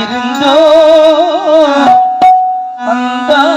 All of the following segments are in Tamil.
இருந்தோ வந்தான்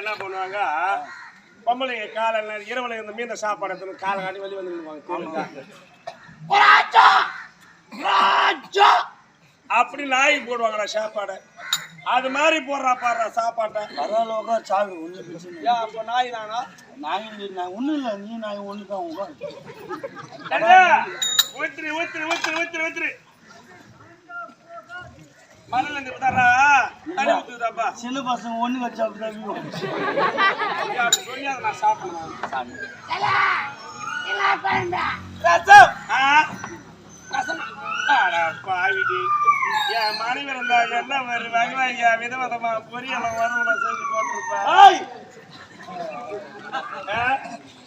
என்ன பண்ணுவாங்க பொம்பளைங்க காலைல இரவுல இந்த மீன் சாப்பாடு எடுத்து காலை காட்டி வெளியே வந்து ராஜா! அப்படி நாய் போடுவாங்களா சாப்பாடை. அது மாதிரி போடுறா பாடுறா சாப்பாட்டை. பரவாயில்ல சாவு ஒன்று பிரச்சனை அப்போ நாய் தானா? நாய் நாய் ஒன்றும் இல்லை. நீ நாய் ஒன்று தான் உங்க. ஊத்துரு ஊத்துரு ஊத்துரு ஊத்துரு ஊத்துரு. சின்ன பசங்க ஒண்ணு வச்சு அப்படிதான் சொல்லியா நான் சாப்பிடுவேன் ரசம் பாவிடி என் மனைவி இருந்தா எல்லாம் வருவாங்க விதவிதமா பொரியல வரவன செஞ்சு போட்டிருப்பா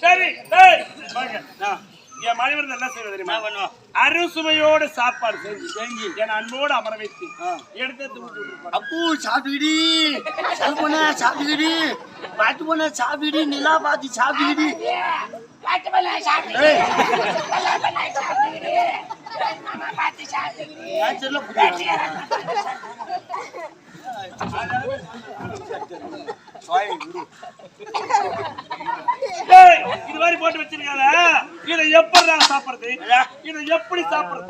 சரி என் மனைவி செய்வது தெரியுமா? பண்ணுவோம் சாப்பாடு செஞ்சு செஞ்சு என் அன்போடு அமர வைத்து எடுத்து அப்போ சாப்பிடுடி. சல்பனா சாப்பிடுடி. பாட்டு போன சாப்பிடு நிலா பாத்தி சாப்பிடுடி. சாப்பிடு இது மாதிரி போட்டு வச்சிருக்காங்க இதை எப்படி நான் சாப்பிடுறது? இதை எப்படி சாப்பிடுறது?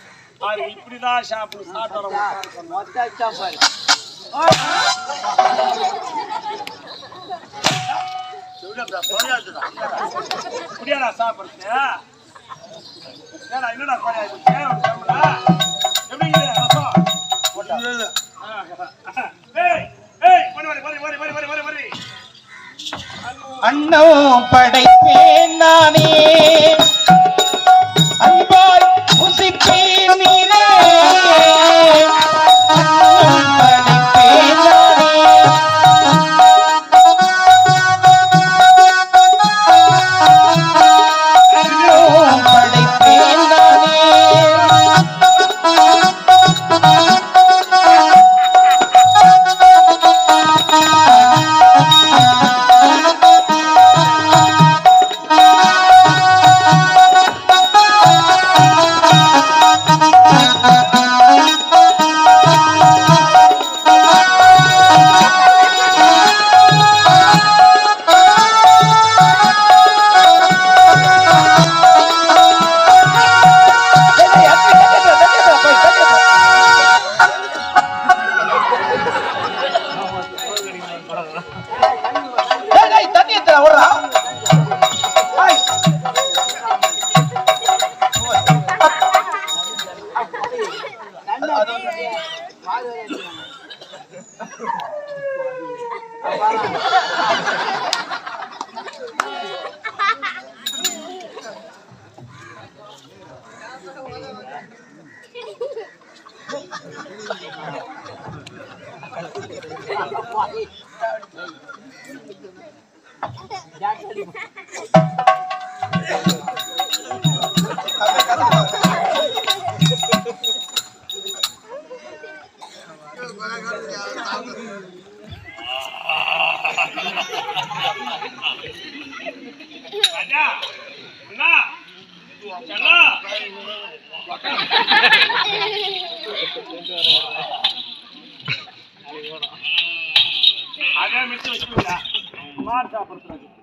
அது இப்படிதான் ஷாப்பு சாப்பிடறா சாப்பிடுறது? என்னடா அண்ணோ படைப்பேன் நானே. அதே மிச்சம் வச்சுக்கோங்க மார்ச் அப்புறம்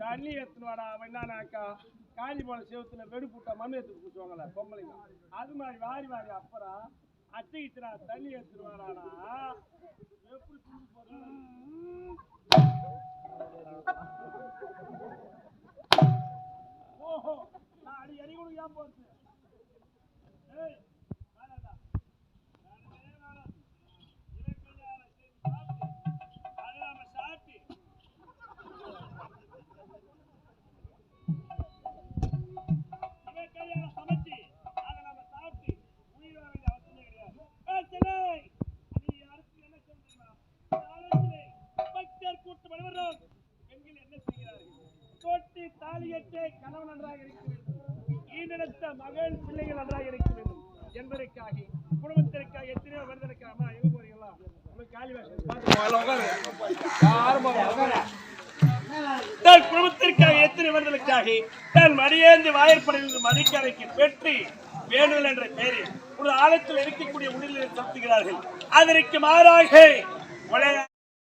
தண்ணி எடுத்துன்னு வாடா அவன் என்னன்னாக்கா காஞ்சி போன செவத்துல வெடு போட்டா மண்ணு எடுத்து பூசுவாங்கல்ல பொம்பளைங்க. அது மாதிரி வாரி வாரி அப்புறம் அத்தைக்கிட்டுறா தண்ணி எடுத்துட்டு வாடாடா. எப்படி? ஓஹோ. நான் அடி அடி கூட போச்சு. தாலியற்றே கணவன் நன்றாக இருக்க வேண்டும். ஈன்றெடுத்த மகன் பிள்ளைகள் நன்றாக இருக்க வேண்டும். என்பதற்காக குடும்பத்திற்காக எத்தனையோ வருதற்காக எங்க போறீங்களா தன் குடும்பத்திற்காக எத்தனை வருதலுக்காக தன் மடியேந்து வாயிற்படையில் மடிக்கரைக்கு பெற்று வேணுதல் என்ற பெயரில் ஒரு ஆழத்தில் இருக்கக்கூடிய உடலில் செலுத்துகிறார்கள். அதற்கு மாறாக உலக